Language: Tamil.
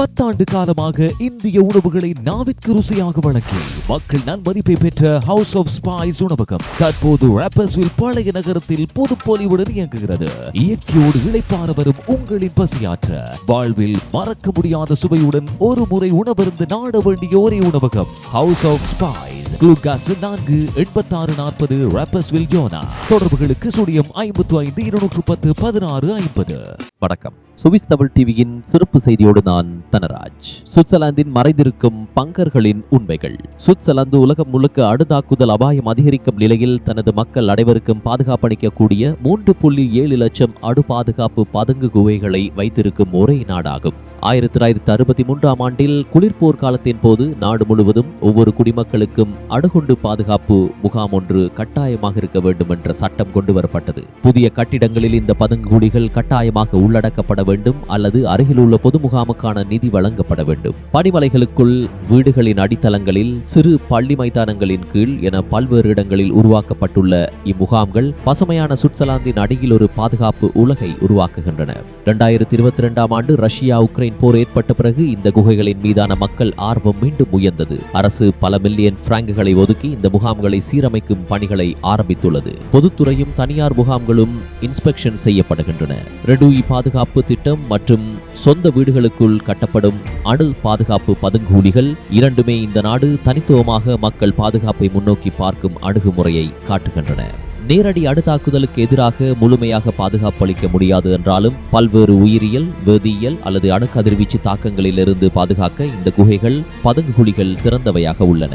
பத்தாண்டு காலமாக இந்திய உணவுகளை நாவிற்கு ருசியாக வழங்கி மக்கள் நன்மதிப்பை பெற்ற ஹவுஸ் ஆஃப் ஸ்பைஸ் உணவகம் தற்போது ராப்பர்ஸ்வில் பழைய நகரத்தில் புதுப்பொலிவுடன் இயங்குகிறது. இயற்கையோடு இழைப்பான வரும் உங்களின் பசியாற்ற வாழ்வில் மறக்க முடியாத சுவையுடன் ஒரு முறை உணவருந்து நாட வேண்டிய ஒரே உணவகம் ஹவுஸ் ஆஃப் ஸ்பைஸ் குளுகாஸ் நான்கு எண்பத்தாறு நாற்பது ராப்பர்ஸ்வில் ஜோனா தொடர்புகளுக்கு சுடியம் ஐம்பத்து ஐந்து இருநூற்று பத்து பதினாறு ஐம்பது. வணக்கம். சுவிஸ் தமிழ் டிவியின் சிறப்பு செய்தியோடு நான் தனராஜ். சுவிட்சர்லாந்தின் மறைந்திருக்கும் பங்கர்களின் உண்மைகள். சுவிட்சர்லாந்து உலகம் முழுக்க அடுதாக்குதல் அபாயம் அதிகரிக்கும் நிலையில் தனது மக்கள் அனைவருக்கும் பாதுகாப்பளிக்கக்கூடிய மூன்று புள்ளி ஏழு லட்சம் அடு பாதுகாப்பு பதுங்கு குகைகளை வைத்திருக்கும் ஒரே நாடாகும். ஆயிரத்தி தொள்ளாயிரத்தி அறுபத்தி மூன்றாம் ஆண்டில் குளிர்போர் காலத்தின் போது நாடு முழுவதும் ஒவ்வொரு குடிமக்களுக்கும் அணுகுண்டு பாதுகாப்பு முகாம் ஒன்று கட்டாயமாக இருக்க வேண்டும் என்ற சட்டம் கொண்டு வரப்பட்டது. புதிய கட்டிடங்களில் இந்த பதுங்குகுழிகள் கட்டாயமாக உள்ளடக்கப்பட வேண்டும் அல்லது அருகிலுள்ள பொது முகாமுக்கான நிதி வழங்கப்பட வேண்டும். பனிமலைகளுக்குள் வீடுகளின் அடித்தளங்களில் சிறு பள்ளி மைதானங்களின் கீழ் என பல்வேறு இடங்களில் உருவாக்கப்பட்டுள்ள இம்முகாம்கள் பசுமையான சுவிட்சர்லாந்தின் அடியில் ஒரு பாதுகாப்பு உலகை உருவாக்குகின்றன. இரண்டாயிரத்தி இருபத்தி இரண்டாம் ஆண்டு ரஷ்யா உக்ரைன் போர் ஏற்பட்ட பிறகு இந்த குகைகளின் மீதான மக்கள் ஆர்வம் மீண்டும் உயர்ந்தது. அரசு பல மில்லியன் பிராங்குகளை ஒதுக்கி இந்த முகாம்களை சீரமைக்கும் பணிகளை ஆரம்பித்துள்ளது. பொதுத்துறையும் தனியார் முகாம்களும் இன்ஸ்பெக்ஷன் செய்யப்படுகின்றன. ரெடூயி பாதுகாப்பு திட்டம் மற்றும் சொந்த வீடுகளுக்குள் கட்டப்படும் அணு பாதுகாப்பு பதுங்கூலிகள் இரண்டுமே இந்த நாடு தனித்துவமாக மக்கள் பாதுகாப்பை முன்னோக்கி பார்க்கும் அணுகுமுறையை காட்டுகின்றன. நேரடி அடுத்தாக்குதலுக்கு எதிராக முழுமையாக பாதுகாப்பு அளிக்க முடியாது என்றாலும் பல்வேறு உயிரியல் வேதியியல் அல்லது அணுக்கதிர்வீச்சு தாக்கங்களிலிருந்து பாதுகாக்க இந்த குகைகள் பதுங்குகுழிகள் சிறந்தவையாக உள்ளன.